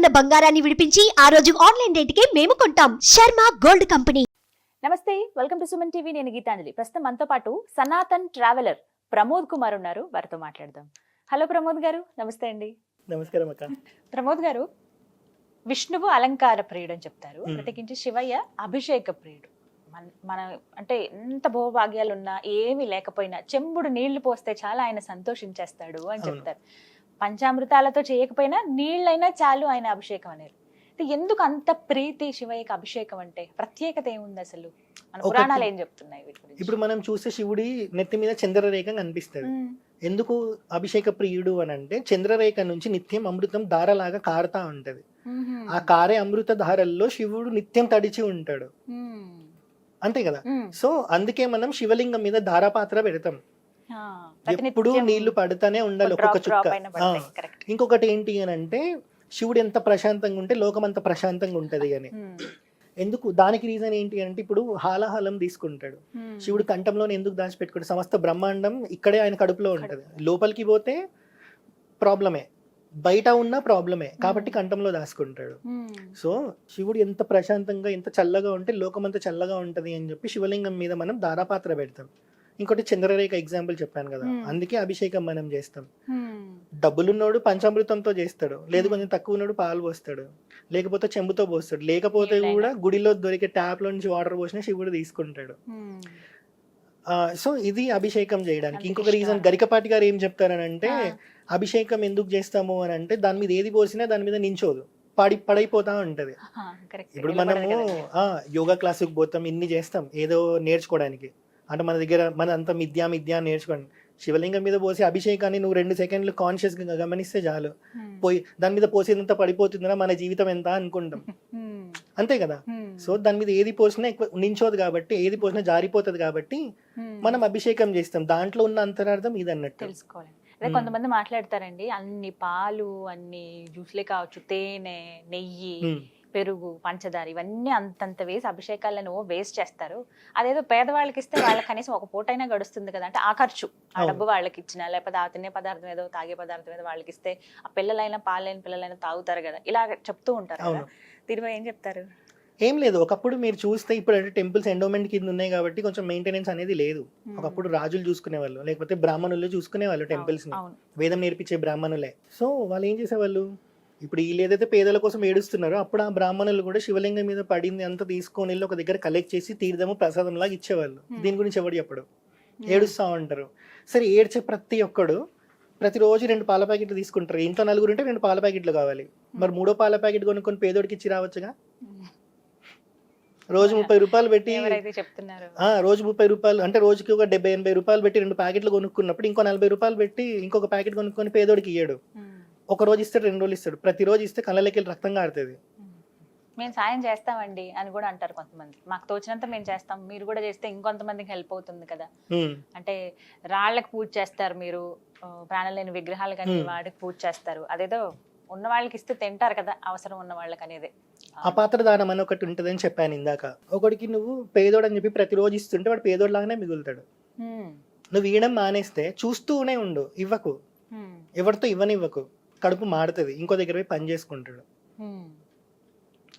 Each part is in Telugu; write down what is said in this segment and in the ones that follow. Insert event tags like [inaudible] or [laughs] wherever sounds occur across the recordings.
ఉన్న బంగారాన్ని విడిపించి ఆ రోజు ఆన్లైన్ రేటుకే మేము కొంటాం. Sharma gold company. నమస్తే వెల్కమ్ టు సుమన్ టీవీ నేను గీతాంజలి. ప్రస్తుతం మనతో పాటు సనాతన్ ట్రావెలర్ ప్రమోద్ కుమార్ ఉన్నారు. వారితో మాట్లాడదాం. హలో ప్రమోద్ గారు నమస్తే అండి. నమస్కారం అక్క. ప్రమోద్ గారు విష్ణువు అలంకార ప్రియుడు అని చెప్తారు. ప్రత్యేకించి శివయ్య అభిషేక ప్రియుడు. మన మన అంటే ఎంత భోగభాగ్యాలు ఉన్నా ఏమీ లేకపోయినా చెంబుడు నీళ్ళు పోస్తే చాలా ఆయన సంతోషించేస్తాడు అని. చెప్తారు. పంచామృతాలతో చేయకపోయినా నీళ్ళైనా చాలు ఆయన అభిషేకం అనేది. ఎందుకు అంత ప్రీతి శివయ్యకి అభిషేకం అంటే? ప్రత్యేకత ఏముంది అసలు? మన పురాణాలు ఏం చెప్తున్నాయి ఇప్పుడు మనం చూస్తే శివుడి నెత్తి మీద చంద్రరేఖ కనిపిస్తుంది. ఎందుకు అభిషేక ప్రియుడు అని అంటే చంద్రరేఖ నుంచి నిత్యం అమృతం ధారలాగా కారుతా ఉంటది. ఆ కారే అమృత ధారల్లో శివుడు నిత్యం తడిచి ఉంటాడు. అంతే కదా. సో అందుకే మనం శివలింగం మీద ధారాపాత్ర పెడతాం. ఎప్పుడు నీళ్ళు పడుతూనే ఉండాలి ఒక్కొక్క చుక్క. ఇంకొకటి ఏంటి అని అంటే శివుడు ఎంత ప్రశాంతంగా ఉంటే లోకం అంత ప్రశాంతంగా ఉంటది అని. ఎందుకు? దానికి రీజన్ ఏంటి అంటే ఇప్పుడు హాలాహలం తీసుకుంటాడు. శివుడు కంఠంలోనే ఎందుకు దాచిపెట్టుకోడు? సమస్త బ్రహ్మాండం ఇక్కడే ఆయన కడుపులో ఉంటది. లోపలికి పోతే ప్రాబ్లమే. బయట ఉన్న ప్రాబ్లమే. కాబట్టి కంఠంలో దాచుకుంటాడు. సో శివుడు ఎంత ప్రశాంతంగా ఎంత చల్లగా ఉంటే లోకం అంత చల్లగా ఉంటది అని చెప్పి శివలింగం మీద మనం దారాపాత్ర పెడతాం. ఇంకోటి చంద్రరేఖ ఎగ్జాంపుల్ చెప్పాను కదా. అందుకే అభిషేకం మనం చేస్తాం. డబ్బులున్నోడు పంచామృతంతో చేస్తాడు లేదు కొంచెం తక్కువ ఉన్నోడు పాలు పోస్తాడు లేకపోతే చెంబుతో పోస్తాడు లేకపోతే. కూడా గుడిలో దొరికే ట్యాప్లో నుంచి వాటర్ పోసినా శివుడు తీసుకుంటాడు సో ఇది అభిషేకం చేయడానికి ఇంకొక రీజన్. గరికపాటి గారు ఏం చెప్తారని అంటే ఆ. అభిషేకం ఎందుకు చేస్తాము అని అంటే దాని మీద ఏది పోసినా దాని మీద నించోదు పడి పడైపోతా ఉంటది. ఇప్పుడు మనము యోగా క్లాసుకి పోతాం ఇన్ని చేస్తాం ఏదో నేర్చుకోవడానికి అంటే మన దగ్గర మన అంత మిథ్యా మిథ్యా నేర్చుకోండి శివలింగం మీద పోసి అభిషేకాన్ని నువ్వు రెండు సెకండ్లు కాన్షియస్గా గమనిస్తే చాలు. పోయి దాని మీద పోసేదంతా పడిపోతుందా మన జీవితం ఎంత అనుకుంటాం. [laughs] అంతే కదా. సో దాని మీద ఏది పోసినా ఎక్కువ నించోదు కాబట్టి ఏది పోసినా జారిపోతుంది కాబట్టి. మనం అభిషేకం చేస్తాం దాంట్లో ఉన్న అంతరార్థం ఇది అన్నట్టు తెలుసుకోవాలి అదే. కొంతమంది మాట్లాడతారండి అన్ని పాలు అన్ని జ్యూస్లే కావచ్చు తేనె నెయ్యి పెరుగు పంచదార ఇవన్నీ అంతంత వేసి అభిషేకాలను వేస్ట్ చేస్తారు. అదేదో పేదవాళ్ళకి ఇస్తే వాళ్ళకి కనీసం ఒక పూటైనా గడుస్తుంది కదా అంటే ఆ ఖర్చు. ఆ. డబ్బు వాళ్ళకి ఇచ్చిన లేకపోతే ఆ తినే పదార్థం ఏదో తాగే పదార్థం ఏదో వాళ్ళకి ఇస్తే ఆ పిల్లలైనా పాలైన పిల్లలైనా తాగుతారు కదా. ఇలా చెప్తూ ఉంటారు కదా. దీనిపై ఏం చెప్తారు? ఏం లేదు. ఒకప్పుడు మీరు చూస్తే ఇప్పుడు అంటే టెంపుల్స్ ఎండోమెంట్ కింద ఉన్నాయి కాబట్టి కొంచెం మెయింటెనెన్స్ అనేది లేదు. ఒకప్పుడు రాజులు చూసుకునేవాళ్ళు లేకపోతే బ్రాహ్మణులు చూసుకునేవాళ్ళు టెంపుల్స్ వేదం నేర్పించే బ్రాహ్మణులే. సో వాళ్ళు ఏం చేసేవాళ్ళు? ఇప్పుడు వీళ్ళు ఏదైతే పేదల కోసం ఏడుస్తున్నారో అప్పుడు ఆ బ్రాహ్మణులు కూడా శివలింగం మీద పడింది అంతా తీసుకొని వెళ్ళి ఒక దగ్గర కలెక్ట్ చేసి తీర్థము ప్రసాదం లాగా ఇచ్చేవాళ్ళు. దీని గురించి ఎవడు చెప్పడు. ఏడుస్తా ఉంటారు సరే ఏడ్చే ప్రతి ఒక్కడు ప్రతిరోజు రెండు పాల ప్యాకెట్లు తీసుకుంటారు ఇంట్లో నలుగురు ఉంటే రెండు పాల ప్యాకెట్లు కావాలి మరి మూడో పాల ప్యాకెట్ కొనుక్కొని పేదోడికి ఇచ్చి రావచ్చుగా. రోజు ముప్పై రూపాయలు పెట్టి రోజు ముప్పై రూపాయలు అంటే రోజుకి ఒక డెబ్బై ఎనభై రూపాయలు పెట్టి రెండు ప్యాకెట్లు కొనుక్కున్నప్పుడు ఇంకో నలభై రూపాయలు పెట్టి ఇంకొక ప్యాకెట్ కొనుక్కొని పేదోడికి ఇయ్యాడు. ఒక రోజు ఇస్తాడు రెండు రోజులు ఇస్తాడు. ప్రతిరోజు ఇస్తే కళ్ళకి రక్తం కారుతుంది. మేము సాయం చేస్తామండి అని కూడా అంటారు కొంతమంది. మాకు తోచినంత మేము చేస్తాం. మీరు కూడా చేస్తే ఇంకొంతమందికి హెల్ప్ అవుతుంది కదా. అంటే రాళ్ళకి పూజ చేస్తారు మీరు. ప్రాణం లేని విగ్రహాలు కానీ. వాడికి పూజ చేస్తారు. అదేదో ఉన్న వాళ్ళకి ఇస్తే తింటారు కదా అవసరం ఉన్న వాళ్ళకి అనేది. అపాత్ర దానం అని ఒకటి ఉంటుందని చెప్పాను ఇందాక. ఒకడికి నువ్వు పేదోడు అని చెప్పి ప్రతిరోజు ఇస్తుంటే వాడు పేదోడు లాగానే మిగులుతాడు. నువ్వు ఇవ్వడం మానేస్తే చూస్తూనే ఉండు ఇవ్వకు. ఎవరితో ఇవ్వనివ్వకు. కడుపు మాడుతుంది ఇంకో దగ్గర పోయి పని చేసుకుంటాడు.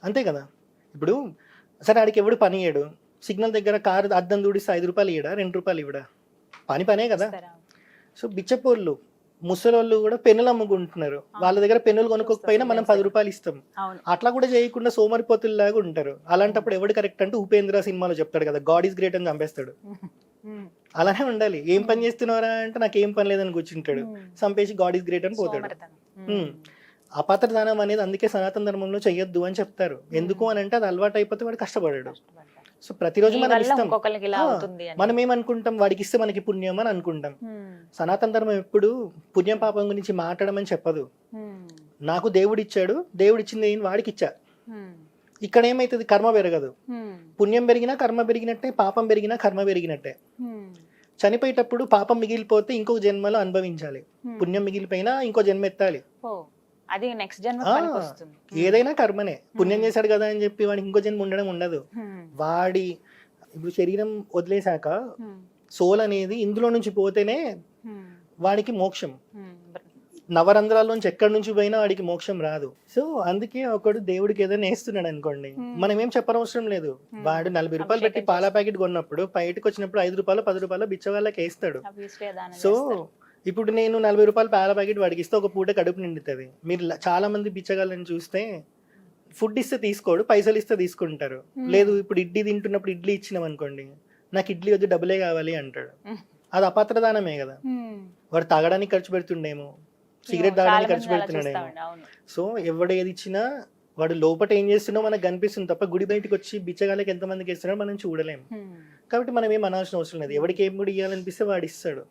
అంతే కదా? ఇప్పుడు సరే ఆడికి ఎవడు పని ఇయ్యడు. సిగ్నల్ దగ్గర కారు అద్దం దూడిస్తే ఐదు రూపాయలు ఇవ్వడా రెండు రూపాయలు ఇవ్వడా? పని పనే కదా? సో బిచ్చపోళ్ళు ముసలోళ్ళు కూడా పెన్నులు అమ్ముకుంటున్నారు. వాళ్ళ దగ్గర పెన్నులు కొనుక్కోకపోయినా మనం పది రూపాయలు ఇస్తాం. అట్లా కూడా చేయకుండా సోమరిపోతుల్లాగా ఉంటారు. అలాంటప్పుడు ఎవడు కరెక్ట్ అంటే ఉపేంద్ర సినిమాలో చెప్తాడు కదా గాడ్ ఈస్ గ్రేట్ అని చంపేస్తాడు. అలానే ఉండాలి. ఏం పని చేస్తున్నారా అంటే నాకు ఏం పని లేదని కూర్చుంటాడు. చంపేసి గాడ్ ఈస్ గ్రేట్ అని పోతాడు. సోమరితనం. Hmm. అపాత్ర దానం అనేది అందుకే సనాతన ధర్మంలో చెయ్యొద్దు అని చెప్తారు ఎందుకు అని అంటే అది అలవాటు అయిపోతే వాడు కష్టపడాడు. సో ప్రతిరోజు మనం ఇస్తాం మనం ఏమనుకుంటాం వాడికి ఇస్తే మనకి పుణ్యం అని అనుకుంటాం. సనాతన ధర్మం ఎప్పుడు పుణ్యం పాపం గురించి మాట్లాడమని చెప్పదు. నాకు దేవుడు ఇచ్చాడు దేవుడు ఇచ్చింది ఏంటి వాడికి ఇచ్చా. ఇక్కడ ఏమైతుంది కర్మ పెరగదు. పుణ్యం పెరిగినా కర్మ పెరిగినట్టే పాపం పెరిగినా కర్మ పెరిగినట్టే. చనిపోయేటప్పుడు పాపం మిగిలిపోతే ఇంకొక జన్మలో అనుభవించాలి Hmm. పుణ్యం మిగిలిపోయినా ఇంకో జన్మ ఎత్తాలి అది నెక్స్ట్ జన్మ వస్తుంది ఏదైనా కర్మనే పుణ్యం Hmm. చేశాడు కదా అని చెప్పి వాడికి ఇంకో జన్మ ఉండడం ఉండదు Hmm. వాడి ఇప్పుడు శరీరం వదిలేశాక Hmm. సోల్ అనేది ఇందులో నుంచి పోతేనే Hmm. వాడికి మోక్షం Hmm. నవరంధ్రాల్లోంచి ఎక్కడి నుంచి పోయినా వాడికి మోక్షం రాదు సో అందుకే ఒకడు దేవుడికి ఏదైనా వేస్తున్నాడు అనుకోండి. మనం ఏం చెప్పనవసరం లేదు. వాడు నలభై రూపాయలు పెట్టి పాల ప్యాకెట్ కొన్నప్పుడు బయటకు వచ్చినప్పుడు ఐదు రూపాయలు పది రూపాయలు బిచ్చ వాళ్ళకి వేస్తాడు సో. ఇప్పుడు నేను నలభై రూపాయలు పాల ప్యాకెట్ వాడికి ఇస్తే ఒక పూట కడుపు నిండుతుంది మీరు చాలా మంది బిచ్చగాళ్ళని చూస్తే ఫుడ్ ఇస్తే తీసుకోడు పైసలు ఇస్తే తీసుకుంటారు. లేదు ఇప్పుడు ఇడ్లీ తింటున్నప్పుడు ఇడ్లీ ఇచ్చినాం అనుకోండి నాకు ఇడ్లీ వద్దు డబ్బులే కావాలి అంటాడు. అది అపాత్రదానమే కదా. వాడు తాగడానికి ఖర్చు పెడుతుండేమో సిగరెట్ తాగడానికి ఖర్చు అవును. సో ఎవడు ఏది ఇచ్చినా వాడు లోపట ఏం చేస్తున్నా మనకు కనిపిస్తుంది తప్ప గుడి బయటకు వచ్చి బిచ్చగాళ్ళకి ఎంతమందికి ఇస్తున్నాడో మనం చూడలేం. Hmm. కాబట్టి మనం ఏం అనాల్సిన అవసరం లేదు. ఎవరికి ఏం కూడా ఇవ్వాలనిపిస్తే వాడు ఇస్తాడు.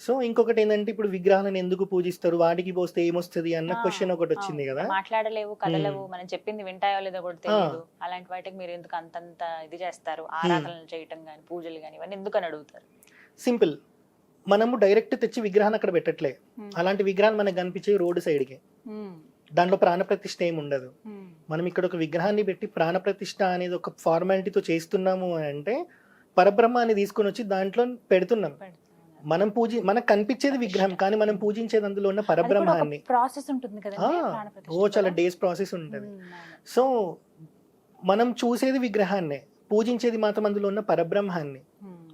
సో ఇంకొకటి ఏంటంటే ఇప్పుడు విగ్రహాలను ఎందుకు పూజిస్తారు? వాడికి పోస్తే ఏమొస్తుంది అన్న క్వశ్చన్ ఒకటి వచ్చింది. కదా. మాట్లాడలేవు కదలవు మనం చెప్పింది వింటాయో లేదో కూడా తెలియదు అలాంటి వాటికి మీరు ఎందుకు అంతంత ఇది చేస్తారు? ఆరాధనలు చేయటం గాని పూజలు గాని ఇవన్నీ ఎందుకు అని అడుగుతారు? సింపుల్. మనము డైరెక్ట్ తెచ్చి విగ్రహాన్ని అక్కడ పెట్టట్లే Hmm. అలాంటి విగ్రహాలు మనకు కనిపించే రోడ్డు సైడ్కి Hmm. దాంట్లో ప్రాణప్రతిష్ఠ ఏమి ఉండదు Hmm. మనం ఇక్కడ ఒక విగ్రహాన్ని పెట్టి ప్రాణప్రతిష్ఠ అనేది ఒక ఫార్మాలిటీతో చేస్తున్నాము అని అంటే పరబ్రహ్మాన్ని తీసుకొని వచ్చి దాంట్లో పెడుతున్నాం పెడతాను. మనం పూజి మనకు కనిపించేది విగ్రహం కానీ మనం పూజించేది అందులో ఉన్న పరబ్రహ్మాన్ని ప్రాసెస్ ఉంటుంది ఓ చాలా. డేస్ ప్రాసెస్ ఉంటుంది. సో మనం చూసేది విగ్రహాన్నే పూజించేది మాత్రం అందులో ఉన్న పరబ్రహ్మాన్ని.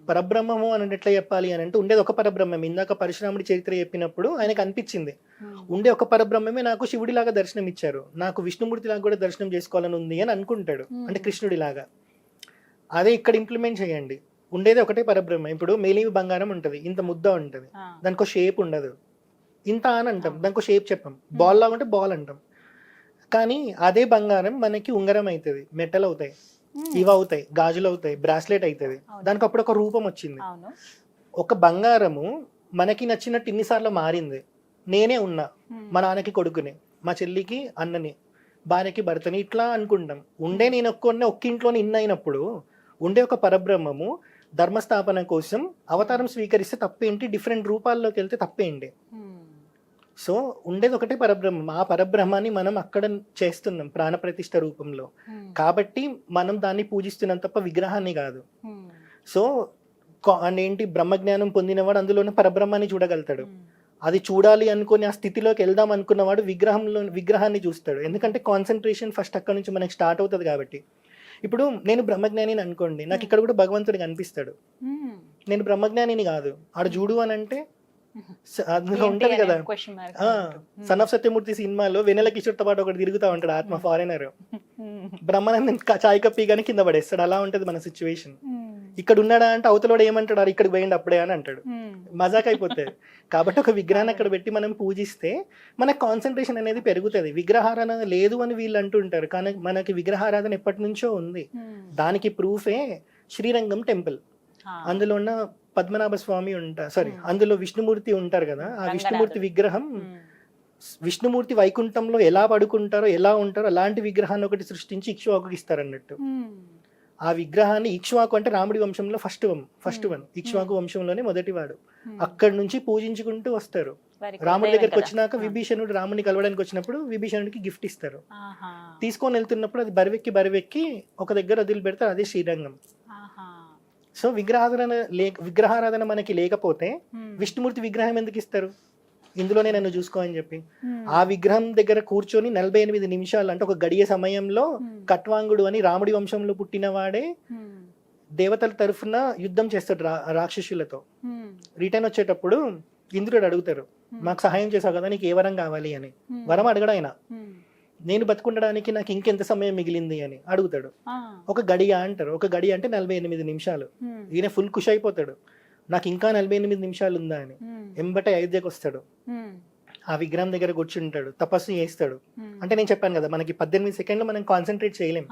పరబ్రహ్మము అని ఎట్లా చెప్పాలి అని అంటే ఉండేది ఒక పరబ్రహ్మం ఇందాక పరశురాముడి చరిత్ర చెప్పినప్పుడు ఆయనకు అనిపించింది. Hmm. ఉండే ఒక పరబ్రహ్మమే నాకు శివుడిలాగా దర్శనం ఇచ్చారు. నాకు విష్ణుమూర్తిలాగా కూడా దర్శనం చేసుకోవాలని ఉంది అని అనుకుంటాడు. Hmm. అంటే కృష్ణుడిలాగా. అదే ఇక్కడ ఇంప్లిమెంట్ చేయండి. ఉండేది ఒకటే పరబ్రహ్మ. ఇప్పుడు మేలివి బంగారం ఉంటుంది. ఇంత ముద్ద ఉంటుంది. Ah. దానికి షేప్ ఉండదు. ఇంత అని అంటాం. దానికి ఒక షేప్ చెప్పాం బాల్ లాగా ఉంటే బాల్ అంటాం. కానీ అదే బంగారం మనకి ఉంగరం అవుతుంది. మెటల్ అవుతాయి. Hmm. ఇవి అవుతాయి గాజులు అవుతాయి బ్రాస్లెట్ అవుతుంది. దానికి అప్పుడు ఒక రూపం వచ్చింది. ఒక బంగారము మనకి నచ్చినట్టు ఇన్నిసార్లు మారింది. నేనే ఉన్నా Hmm. మా నాన్నకి కొడుకుని మా చెల్లికి అన్నని భార్యకి భర్తని ఇట్లా అనుకుంటాం. ఉండే నేను ఒక్కొన్న ఒక్క ఇంట్లోనే ఇన్ అయినప్పుడు ఉండే ఒక పరబ్రహ్మము ధర్మస్థాపన కోసం అవతారం స్వీకరిస్తే తప్పేంటి? డిఫరెంట్ రూపాల్లోకి వెళ్తే తప్పేంటి? Hmm. సో ఉండేది ఒకటే పరబ్రహ్మం. ఆ పరబ్రహ్మాన్ని మనం అక్కడ చేస్తున్నాం ప్రాణప్రతిష్ఠ రూపంలో. కాబట్టి మనం దాన్ని పూజిస్తున్నాం తప్ప విగ్రహాన్ని కాదు. సో ఏంటి? బ్రహ్మజ్ఞానం పొందినవాడు అందులోనే పరబ్రహ్మాన్ని చూడగలుగుతాడు. అది చూడాలి అనుకుని ఆ స్థితిలోకి వెళ్దాం అనుకున్నవాడు విగ్రహంలో విగ్రహాన్ని చూస్తాడు. ఎందుకంటే కాన్సన్ట్రేషన్ ఫస్ట్ అక్కడ నుంచి మనకి స్టార్ట్ అవుతుంది కాబట్టి. ఇప్పుడు నేను బ్రహ్మజ్ఞానిని అనుకోండి. నాకు ఇక్కడ కూడా భగవంతుడు కనిపిస్తాడు. నేను బ్రహ్మజ్ఞానిని కాదు. ఆడ చూడు అని అంటే అందులో ఉంటది కదా. సన్ ఆఫ్ సత్యమూర్తి సినిమాలో వెనెల కిషోర్తో పాటు ఒకటి తిరుగుతా ఉంటాడు ఆత్మ ఫారినర్. బ్రహ్మానందం చాయ్ కప్పి కానీ కింద పడేస్తాడు. అలా ఉంటది మన సిచ్యువేషన్. ఇక్కడ ఉన్నాడా అంటే అవతలోడు ఏమంటాడు? "అరే, ఇక్కడికి పోయిండు అప్పుడే అని అంటాడు. మజాక్ అయిపోతుంది. [laughs] కాబట్టి ఒక విగ్రహాన్ని అక్కడ పెట్టి మనం పూజిస్తే మన కాన్సన్ట్రేషన్ అనేది పెరుగుతుంది. విగ్రహారాధన లేదు అని వీళ్ళు అంటుంటారు. కానీ మనకి విగ్రహారాధన ఎప్పటి నుంచో ఉంది. దానికి ప్రూఫే శ్రీరంగం టెంపుల్. అందులో ఉన్న పద్మనాభ స్వామి ఉంటారు సారీ. అందులో విష్ణుమూర్తి ఉంటారు కదా ఆ. విష్ణుమూర్తి విగ్రహం. విష్ణుమూర్తి వైకుంఠంలో ఎలా పడుకుంటారో ఎలా ఉంటారో అలాంటి విగ్రహాన్ని ఒకటి సృష్టించి ఇక్ష్వాకుకి ఇస్తారన్నట్టు Hmm. ఆ విగ్రహాన్ని ఇక్ష్వాకు అంటే రాముడి వంశంలో first one first. One Ikshvaku వంశంలోనే మొదటివాడు Hmm. అక్కడి నుంచి పూజించుకుంటూ వస్తారు రాముడి దగ్గరికి. వచ్చినాక. విభీషణుడు రాముని కలవడానికి వచ్చినప్పుడు విభీషణుడికి గిఫ్ట్ ఇస్తారు. తీసుకొని వెళ్తున్నప్పుడు అది బరివెక్కి బరివెక్కి ఒక దగ్గర వదిలి పెడతారు అదే శ్రీరంగం. సో విగ్రహారాధన లేక విగ్రహారాధన మనకి లేకపోతే Hmm. విష్ణుమూర్తి విగ్రహం ఎందుకు ఇస్తారు ఇందులోనే నన్ను చూసుకో అని చెప్పి Hmm. ఆ విగ్రహం దగ్గర కూర్చొని నలభై ఎనిమిది నిమిషాలు అంటే ఒక గడియ సమయంలో Hmm. కట్వాంగుడు అని రాముడి వంశంలో పుట్టినవాడే. దేవతల తరఫున యుద్ధం చేస్తాడు రా రాక్షసులతో. రిటర్న్ వచ్చేటప్పుడు ఇంద్రుడు అడుగుతారు. మాకు సహాయం చేసావు కదా నీకు ఏ వరం కావాలి అని. వరం అడగడు ఆయన. నేను బతుకుండడానికి నాకు ఇంకెంత సమయం మిగిలింది అని అడుగుతాడు. ఒక గడియ అంటారు ఒక గడియ అంటే నలభై ఎనిమిది నిమిషాలు. ఈయన ఫుల్ ఖుషి అయిపోతాడు నాకు ఇంకా నలభై ఎనిమిది నిమిషాలు ఉందా అని. ఎంబటే అయోధ్యకు వస్తాడు. ఆ విగ్రహం దగ్గర కూర్చుంటాడు తపస్సు చేస్తాడు. అంటే నేను చెప్పాను కదా మనకి పద్దెనిమిది సెకండ్లు మనం కాన్సన్ట్రేట్ చేయలేం.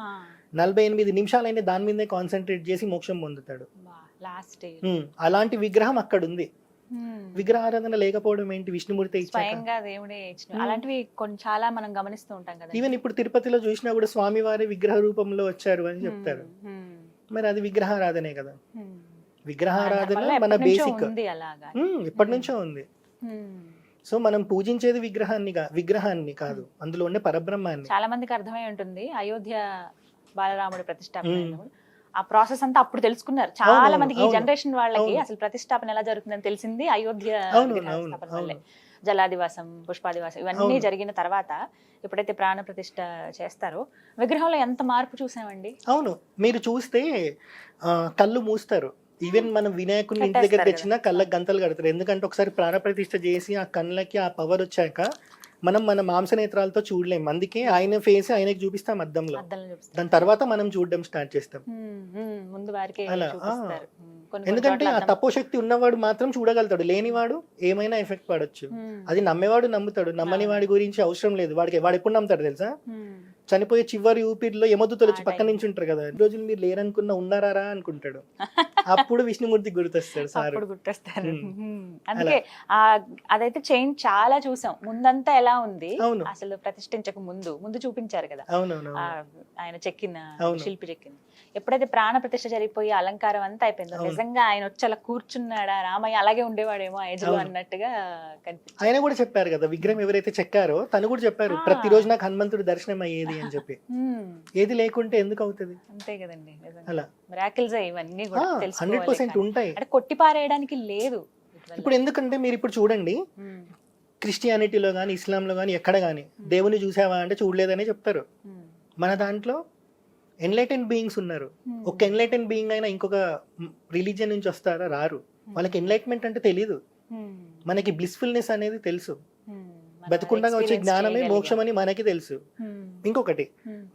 నలభై ఎనిమిది నిమిషాలైనా దాని మీదే కాన్సన్ట్రేట్ చేసి మోక్షం పొందుతాడు అలాంటి విగ్రహం అక్కడ ఉంది. విగ్రహారాధన లేకపోవడం ఏంటి? విష్ణుమూర్తి స్వయంగా దేవుడే Hmm. అలాంటివి కొన్ని చాలా మనం గమనిస్తూ ఉంటాం కదా. ఈవెన్ ఇప్పుడు తిరుపతిలో చూసినా కూడా స్వామివారి విగ్రహ రూపంలో వచ్చారు అని చెప్తారు. మరి అది విగ్రహారాధనే కదా. విగ్రహారాధన మన బేసిక్ ఎప్పటి నుంచో ఉంది. Hmm. సో మనం పూజించేది విగ్రహాన్ని విగ్రహాన్ని కాదు. అందులో ఉండే పరబ్రహ్మాన్ని. చాలా మందికి అర్థమై ఉంటుంది. అయోధ్య బాలరాముడి ప్రతిష్టాపన Hmm. ఆ ప్రాసెస్ అంతా అప్పుడు తెలుసుకున్నారు. చాలా మందికి ఈ జనరేషన్ వాళ్ళకి. అసలు ప్రతిష్టాపన ఎలా జరుగుతుందని తెలిసింది అయోధ్య వల్లే. జలాదివాసం పుష్పాదివాసం ఇవన్నీ. జరిగిన తర్వాత ఎప్పుడైతే ప్రాణ ప్రతిష్ఠ చేస్తారో విగ్రహంలో ఎంత మార్పు చూసామండి? అవును. మీరు చూస్తే కళ్ళు మూస్తారు. ఈవెన్ మనం వినాయకుడిని ఇంటి దగ్గర తెచ్చినా కళ్ళకి గంతలు కడతారు. ఎందుకంటే ఒకసారి ప్రాణప్రతిష్ఠ చేసి ఆ కళ్ళకి ఆ పవర్ వచ్చాక మనం మన మాంసనేత్రాలతో చూడలేం. అందుకే ఆయన ఫేస్ ఆయనకి చూపిస్తాం అద్దంలో. దాని తర్వాత మనం చూడడం స్టార్ట్ చేస్తాం. ముందు వారికి అలా, ఎందుకంటే ఆ తపోశక్తి ఉన్నవాడు మాత్రం చూడగలుగుతాడు. లేనివాడు ఏమైనా ఎఫెక్ట్ పడొచ్చు. అది నమ్మేవాడు నమ్ముతాడు. నమ్మని. వాడి గురించి అవసరం లేదు. వాడికి వాడు ఎప్పుడు నమ్ముతాడు తెలుసా? చనిపోయే చివరి ఊపిరిలో వచ్చి ఆ పక్క. నుంచి ఉంటారు కదా. ఈ రోజులు మీరు లేరనుకున్నా ఉన్నారా అనుకుంటాడు. అప్పుడు విష్ణుమూర్తి గుర్తొస్తాడు సార్. గుర్తొస్తారు. అందుకే ఆ అదైతే చేంజ్ చాలా చూసాం. ముందంతా ఎలా ఉంది? అవును. అసలు ప్రతిష్ఠించక ముందు. ముందు చూపించారు కదా. ఆయన చెక్కిన. శిల్పి చెక్కింది ఎప్పుడైతే ప్రాణ ప్రతిష్ఠ జరిగిపోయి అలంకారం అంతా అయిపోయిందో. నిజంగా ఆయన వచ్చి అలా కూర్చున్నాడా? రామయ్య అలాగే ఉండేవాడేమో ఏజ్లో. అన్నట్టుగా కనిపించింది. ఆయన కూడా చెప్పారు కదా విగ్రహం ఎవరైతే చెక్కారో తను కూడా చెప్పారు. ప్రతిరోజు నాకు హనుమంతుడి దర్శనం అయ్యేది అని చెప్పి. ఏది లేకుంటే ఎందుకు అవుతుంది అంతే కదండి అలా మిరాకిల్స్ ఇవన్నీ కూడా హండ్రెడ్ పర్సెంట్. ఉంటాయి అంటే కొట్టి పారేయడానికి లేదు. ఇప్పుడు ఎందుకంటే మీరు ఇప్పుడు చూడండి. క్రిస్టియానిటీలో కానీ ఇస్లాంలో కానీ ఎక్కడ కానీ దేవుని చూసావా అంటే చూడలేదనే చెప్తారు. మన దాంట్లో ఎన్లైటెన్ బీయింగ్స్ ఉన్నారు. ఒక ఎన్లైటెన్ బీయింగ్ అయినా ఇంకొక రిలీజియన్ నుంచి వస్తారా రారు వాళ్ళకి ఎన్లైట్మెంట్ అంటే తెలియదు హ్మ్. మనకి బ్లిస్ఫుల్నెస్ అనేది తెలుసు బతుకుండగా వచ్చే జ్ఞానమే. మోక్షం అని మనకి తెలుసు. ఇంకొకటి.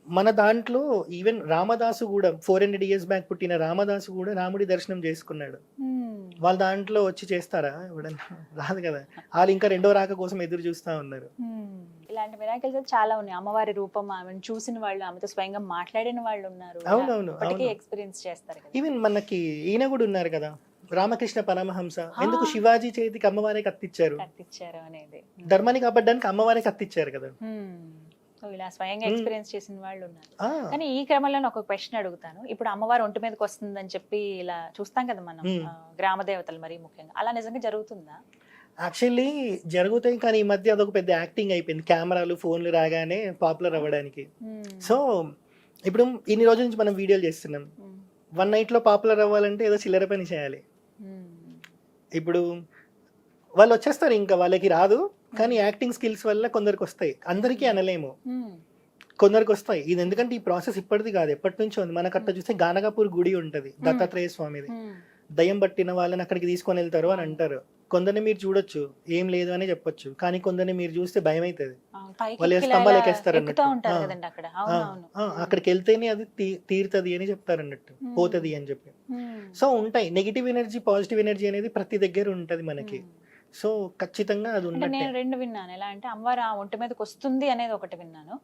మన దాంట్లో ఈవెన్ రామదాసు కూడా ఫోర్ హండ్రెడ్ ఇయర్స్ బ్యాక్ పుట్టిన రామదాసు కూడా రాముడి దర్శనం చేసుకున్నాడు. వాళ్ళ దాంట్లో వచ్చి చేస్తారా రాదు కదా వాళ్ళు ఇంకా రెండో రాక కోసం ఎదురు చూస్తా ఉన్నారు. ఇలాంటి మిరాకిల్స్ చాలా ఉన్నాయి అమ్మవారి రూపం ఆమెను చూసిన వాళ్ళు ఆమెతో స్వయంగా మాట్లాడిన వాళ్ళు ఉన్నారు అవునవును. ఎక్స్పీరియన్స్ చేస్తారు ఈవెన్ మనకి ఈయన కూడా ఉన్నారు కదా రామకృష్ణ పరమహంస. ఎందుకు శివాజీ చేతికి అమ్మవారే కత్తిచ్చారు కత్తిచ్చారు అనేది. ధర్మాన్ని కాపాడడానికి అమ్మవారే కత్తిచ్చారు కదా. ఇలా స్వయంగా. ఎక్స్పీరియన్స్ చేసిన వాళ్ళు ఉన్నారు. కానీ ఈ క్రమంలో ఒక క్వశ్చన్ అడుగుతాను. ఇప్పుడు అమ్మవారు ఒంటి మీదకి వస్తుందని చెప్పి ఇలా చూస్తాం కదా మనం గ్రామ దేవతలు మరీ ముఖ్యంగా. అలా నిజంగా జరుగుతుందా? యాక్చువల్లీ జరుగుతాయి కానీ ఈ మధ్య అదొక పెద్ద యాక్టింగ్ అయిపోయింది. కెమెరాలు ఫోన్లు రాగానే పాపులర్ అవ్వడానికి. సో ఇప్పుడు ఇన్ని రోజుల నుంచి మనం వీడియోలు చేస్తున్నాం. వన్ నైట్లో పాపులర్ అవ్వాలంటే ఏదో చిల్లర పని చేయాలి. ఇప్పుడు వాళ్ళు వచ్చేస్తారు ఇంకా వాళ్ళకి రాదు కానీ యాక్టింగ్ స్కిల్స్ వల్ల కొందరికి వస్తాయి. అందరికీ అనలేము. హ్మ్. కొందరికి వస్తాయి. ఇది ఎందుకంటే ఈ ప్రాసెస్ ఇప్పటిది కాదు. ఎప్పటి నుంచో ఉంది. మనకు అట్లా చూస్తే గానగాపూర్ గుడి ఉంటది దత్తాత్రేయ స్వామిది. దయ్యం పట్టిన వాళ్ళని అక్కడికి తీసుకొని వెళ్తారు అని అంటారు. కొందరిని మీరు చూడొచ్చు. ఏం లేదు అని చెప్పొచ్చు. కానీ కొందరిని మీరు చూస్తే భయం అవుతుంది వాళ్ళు స్తంభాలు ఎక్కేస్తారు అన్నట్టు. అక్కడికి వెళ్తేనే అది తీ- తీరుతది అని చెప్తారు అన్నట్టు. Hmm. పోతది అని చెప్పి. సో ఉంటాయి. నెగిటివ్ ఎనర్జీ పాజిటివ్ ఎనర్జీ అనేది ప్రతి దగ్గర ఉంటది మనకి. హ్మ్. సో ఖచ్చితంగా అది ఉన్నట్టే నేను రెండు విన్నాను. ఎలా అంటే అమ్మవారు ఆ ఒంటి మీదకి వస్తుంది అనేది ఒకటి విన్నాను.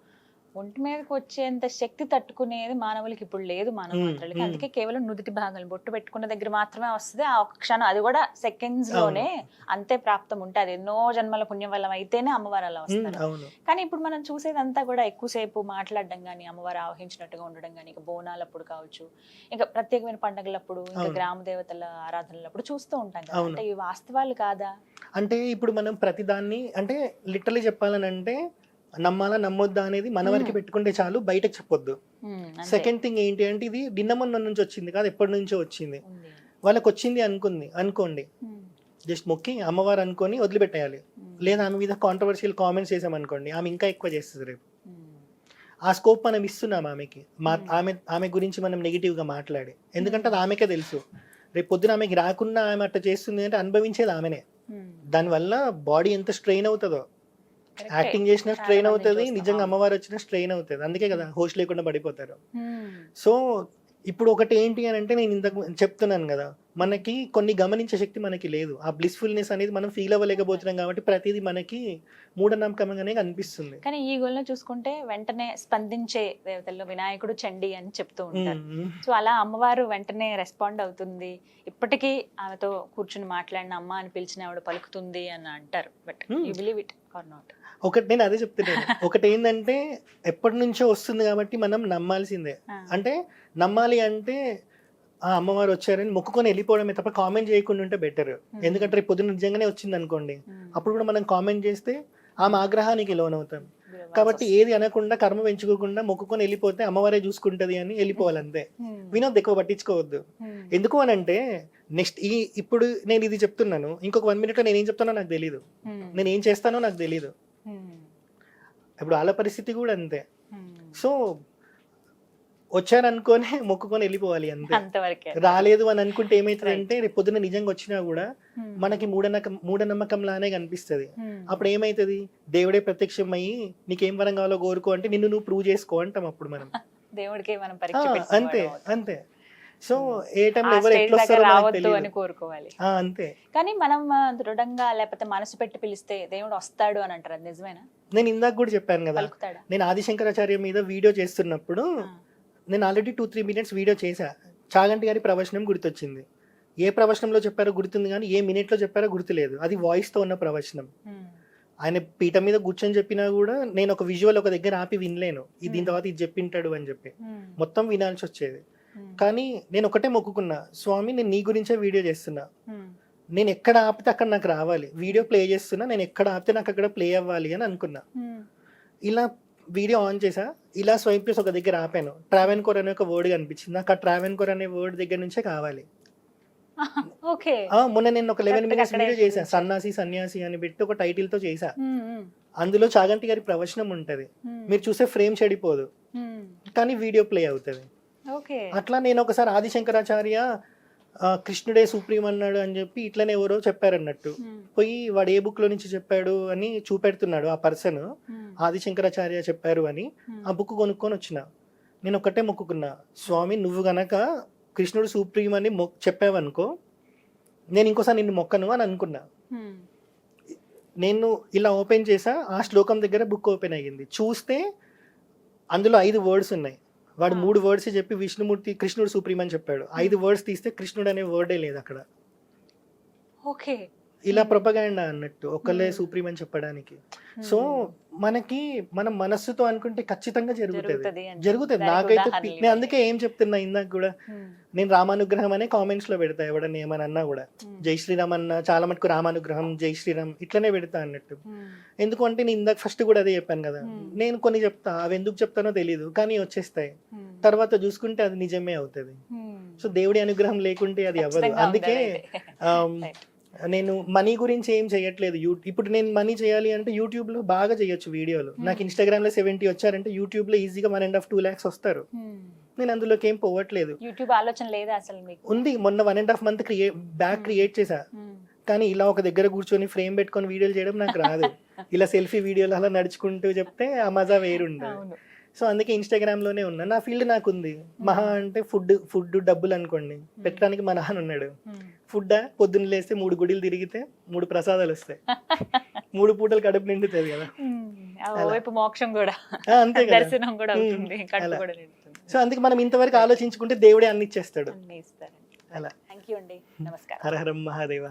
ఒంటి మీదకి వచ్చేంత శక్తి తట్టుకునేది మానవులకి ఇప్పుడు లేదు మానవ మ్మ్, మాత్రలకి. మ్మ్. అందుకే కేవలం నుదుటి భాగాలు బొట్టు పెట్టుకున్న దగ్గర మాత్రమే వస్తుంది. ఆ ఒక్క క్షణం అది కూడా సెకండ్స్లోనే అంతే ప్రాప్తం ఉంటే అది ఎన్నో జన్మల పుణ్యం వల్ల అయితేనే అమ్మవారు అలా వస్తారు. కానీ ఇప్పుడు మనం చూసేదంతా కూడా ఎక్కువసేపు మాట్లాడడం కానీ అమ్మవారు ఆవహించినట్టుగా ఉండడం కానీ ఇక బోనాలప్పుడు కావచ్చు ఇంకా ప్రత్యేకమైన పండుగలప్పుడు ఇంకా. గ్రామ దేవతల ఆరాధనలప్పుడు చూస్తూ ఉంటాం కదా. అంటే ఇవి వాస్తవాలు కాదా? అంటే ఇప్పుడు మనం ప్రతిదాన్ని అంటే లిటరలీ చెప్పాలని అంటే నమ్మాలా నమ్మొద్దా అనేది మన వరకు. పెట్టుకుంటే చాలు బయటకు చెప్పొద్దు. సెకండ్ థింగ్ ఏంటి అంటే ఇది నిన్న మొన్న నుంచి వచ్చింది కాదు ఎప్పటి నుంచో వచ్చింది. వాళ్ళకి వచ్చింది అనుకుంది అనుకోండి జస్ట్ మొక్కి అమ్మవారు అనుకొని వదిలిపెట్టేయాలి లేదా ఆమె మీద కాంట్రవర్షియల్ కామెంట్స్ చేసామనుకోండి ఆమె ఇంకా ఎక్కువ చేస్తుంది రేపు ఆ స్కోప్ మనం ఇస్తున్నాం ఆమెకి మా. ఆమె ఆమె గురించి మనం నెగిటివ్గా మాట్లాడి ఎందుకంటే అది ఆమెకే తెలుసు రేపు పొద్దున ఆమెకి రాకున్నా ఆమె అట్లా చేస్తుంది అంటే అనుభవించేది ఆమెనే. దానివల్ల బాడీ ఎంత స్ట్రెయిన్ అవుతుందో. యాక్టింగ్ చేసిన స్ట్రెయిన్ అవుతుంది. నిజంగా. అమ్మవారు వచ్చిన స్ట్రెయిన్ అవుతుంది. అందుకే కదా హోస్ట్ లేకుండా పడిపోతారు. సో ఇప్పుడు ఒకటి ఏంటి అని అంటే నేను ఇంతకు చెప్తున్నాను కదా. మనకి కొన్ని గమనించే శక్తి మనకి లేదు. ఆ బ్లిస్ఫుల్నెస్ అనేది మనం ఫీల్ అవ్వలేకపోతున్నాం కాబట్టి ప్రతిదీ మనకి మూఢనమ్మకంగానే కనిపిస్తుంది. కానీ ఈ గోల్లో చూసుకుంటే వెంటనే స్పందించే దేవతల్లో వినాయకుడు చండి అని చెప్తూ ఉంటారు. సో అలా అమ్మవారు వెంటనే రెస్పాండ్ అవుతుంది. ఇప్పటికీ ఆమెతో కూర్చుని మాట్లాడిన అమ్మ అని పిలిచిన ఆవిడ పలుకుతుంది అని అంటారు. But. You believe it or not ఒకటి నేను అదే చెప్తున్నాను. [laughs] ఒకటి ఏంటంటే ఎప్పటి నుంచో వస్తుంది కాబట్టి మనం నమ్మాల్సిందే. అంటే నమ్మాలి అంటే ఆ అమ్మవారు వచ్చారని మొక్కుకొని వెళ్ళిపోవడమే తప్ప కామెంట్ చేయకుండా ఉంటే బెటర్ ఎందుకంటే రేపు పొద్దున్న నిజంగానే వచ్చింది అనుకోండి అప్పుడు కూడా మనం కామెంట్ చేస్తే ఆమె ఆగ్రహానికి లోనవుతాం. కాబట్టి ఏది అనకుండా కర్మ పెంచుకోకుండా మొక్కుకొని వెళ్ళిపోతే అమ్మవారే చూసుకుంటది అని వెళ్ళిపోవాలి అంతే. Hmm. వినోద్ ఎక్కువ పట్టించుకోవద్దు. ఎందుకు అని అంటే నెక్స్ట్ ఈ ఇప్పుడు నేను ఇది చెప్తున్నాను. ఇంకొక వన్ మినిట్ నేను ఏం చెప్తానో నాకు తెలియదు నేను ఏం చేస్తానో నాకు తెలియదు ఇప్పుడు వాళ్ళ పరిస్థితి కూడా అంతే. సో వచ్చారనుకోనే [laughs] మొక్కుకొని వెళ్ళిపోవాలి అంతే. రాలేదు అని అనుకుంటే ఏమైతుందంటే రేపు పొద్దున నిజంగా వచ్చినా కూడా మనకి మూఢనమ్మకం మూఢనమ్మకం లానే కనిపిస్తుంది అప్పుడు ఏమైతుంది? దేవుడే ప్రత్యక్షం అయ్యి నీకేం వరం కావాలో కోరుకో అంటే నిన్ను నువ్వు ప్రూవ్ చేసుకో అంటాం అప్పుడు మనం. [laughs] దేవుడికి మనం అంతే. అంతే. సో ఏ ఆ టైంలో ఎవరు ఎట్లా రావద్దు అని కోరుకోవాలి. అంతే. కానీ మనం దృఢంగా లేకపోతే మనసు పెట్టి పిలిస్తే దేవుడు వస్తాడు అని అంటారు నిజమేనా? నేను ఇందాక కూడా చెప్పాను కదా నేను ఆదిశంకరాచార్య మీద వీడియో చేస్తున్నప్పుడు. నేను already two three minutes video చేశా చాగంటి గారి ప్రవచనం గుర్తొచ్చింది ఏ ప్రవచనంలో చెప్పారో గుర్తుంది కానీ ఏ మినిట్లో చెప్పారో గుర్తులేదు అది voice తో ఉన్న ప్రవచనం. ఆయన పీఠం మీద కూర్చొని చెప్పినా కూడా నేను ఒక విజువల్ ఒక దగ్గర ఆపి వినలేను ఇది దీని. తర్వాత ఇది చెప్పింటాడు అని చెప్పి. మొత్తం వినాల్సి వచ్చేది. కానీ నేను ఒకటే మొక్కుకున్నా స్వామి నేను నీ గురించే వీడియో చేస్తున్నా. నేను ఎక్కడ ఆపితే అక్కడ నాకు రావాలి వీడియో ప్లే చేస్తున్నా నేను ఎక్కడ ఆపితే నాకు అక్కడ ప్లే అవ్వాలి అని అనుకున్నా. ఇలా వీడియో ఆన్ చేసా ఇలా స్వైప్ చేసి ఒక దగ్గర ఆపాను ట్రావెన్ కోర్ అనే ఒక వర్డ్ కనిపించింది నాకు ఆ ట్రావెన్ కోర్ అనే వర్డ్ దగ్గర నుంచే కావాలి [laughs] ఓకే మొన్న నేను ఒక లెవెన్ మినిట్స్ వీడియో చేశా చూపించు. సన్నాసి సన్యాసి అని పెట్టి ఒక టైటిల్తో చేశా. ఉమ్. అందులో చాగంటి గారి ప్రవచనం ఉంటది. మీరు చూసే ఫ్రేమ్ చెడిపోదు. కానీ వీడియో ప్లే అవుతుంది ఓకే అట్లా నేను ఒకసారి ఆదిశంకరాచార్య కృష్ణుడే సుప్రీం అన్నాడు అని చెప్పి ఇట్లనే ఎవరో చెప్పారన్నట్టు ఉమ్. పోయి వాడు ఏ బుక్లో నుంచి చెప్పాడు అని చూపెడుతున్నాడు ఆ పర్సన్ ఉమ్. ఆదిశంకరాచార్య చెప్పారు అని ఉమ్. ఆ బుక్ కొనుక్కొని వచ్చిన నేను ఒక్కటే మొక్కుకున్నా స్వామి నువ్వు గనక కృష్ణుడు సుప్రీం అని మొ చెప్పావనుకో నేను ఇంకోసారి నిన్ను మొక్కను అని అనుకున్నా. నేను ఇలా ఓపెన్ చేసా ఆ శ్లోకం దగ్గర బుక్ ఓపెన్ అయ్యింది చూస్తే అందులో ఐదు వర్డ్స్ ఉన్నాయి వాడు. మూడు వర్డ్స్ చెప్పి విష్ణుమూర్తి కృష్ణుడు సుప్రీం అని చెప్పాడు. ఐదు వర్డ్స్ తీస్తే కృష్ణుడు అనే వర్డే లేదు అక్కడ. ఓకే. ఇలా Hmm. ప్రొపగాండా అన్నట్టు ఒకళ్ళే Hmm. సుప్రీం అని చెప్పడానికి ఉమ్. సో మనకి మనం మనస్సుతో అనుకుంటే ఖచ్చితంగా జరుగుతుంది జరుగుతది నాకైతే నేను. అందుకే ఏం చెప్తున్నా ఇందాక కూడా. నేను రామానుగ్రహం అనే కామెంట్స్లో పెడతా ఎవడన్నా ఏమని అన్నా కూడా. జై శ్రీరామ్ అన్న చాలా మటుకు రామానుగ్రహం జై శ్రీరామ్ ఇట్లనే పెడతా అన్నట్టు ఉమ్. ఎందుకు అంటే నేను ఇందాక ఫస్ట్ కూడా అదే చెప్పాను కదా Hmm. నేను కొన్ని చెప్తా అవి ఎందుకు చెప్తానో తెలియదు కానీ వచ్చేస్తాయి. తర్వాత చూసుకుంటే అది నిజమే అవుతుంది. సో దేవుడి అనుగ్రహం లేకుంటే అది అవ్వదు అందుకే నేను మనీ గురించి ఏం చేయట్లేదు. యూ ఇప్పుడు నేను మనీ చేయాలి అంటే యూట్యూబ్లో బాగా చేయొచ్చు వీడియోలు. Hmm. నాకు ఇన్స్టాగ్రామ్లో సెవెంటీ వచ్చారంటే యూట్యూబ్లో ఈజీగా one and half two lakhs వస్తారు. ఉమ్. నేను అందులోకి ఏం పోవట్లేదు. యూట్యూబ్ ఆలోచన లేదా అసలు మీకు? ఉంది. మొన్న one and half month create back Hmm. Create చేశా. ఉమ్. కానీ ఇలా ఒక దగ్గర కూర్చొని ఫ్రేమ్ పెట్టుకొని వీడియోలు చేయడం నాకు రాదు. [laughs] ఇలా సెల్ఫీ వీడియోలు అలా నడుచుకుంటూ చెప్తే ఆ మజా వేరుండదు సో అందుకే ఇన్స్టాగ్రామ్లోనే ఉన్నా. నా ఫీల్డ్ నాకు ఉంది మహా అంటే ఫుడ్ ఫుడ్ డబ్బులు అనుకోండి. పెట్టడానికి మా నాన్న ఉన్నాడు. ఫుడ్ పొద్దున్న లేస్తే మూడు గుడిలు తిరిగితే మూడు ప్రసాదాలు వస్తాయి. [laughs] మూడు పూటలు కడుపు నిండుతుంది కదా. మోక్షం కూడా. అంతే దర్శనం కూడా సో అందుకే మనం ఇంతవరకు ఆలోచించుకుంటే దేవుడే అన్ని ఇచ్చేస్తాడు. అలా. థ్యాంక్ యూ అండి. నమస్కారం. హర హరం మహాదేవ.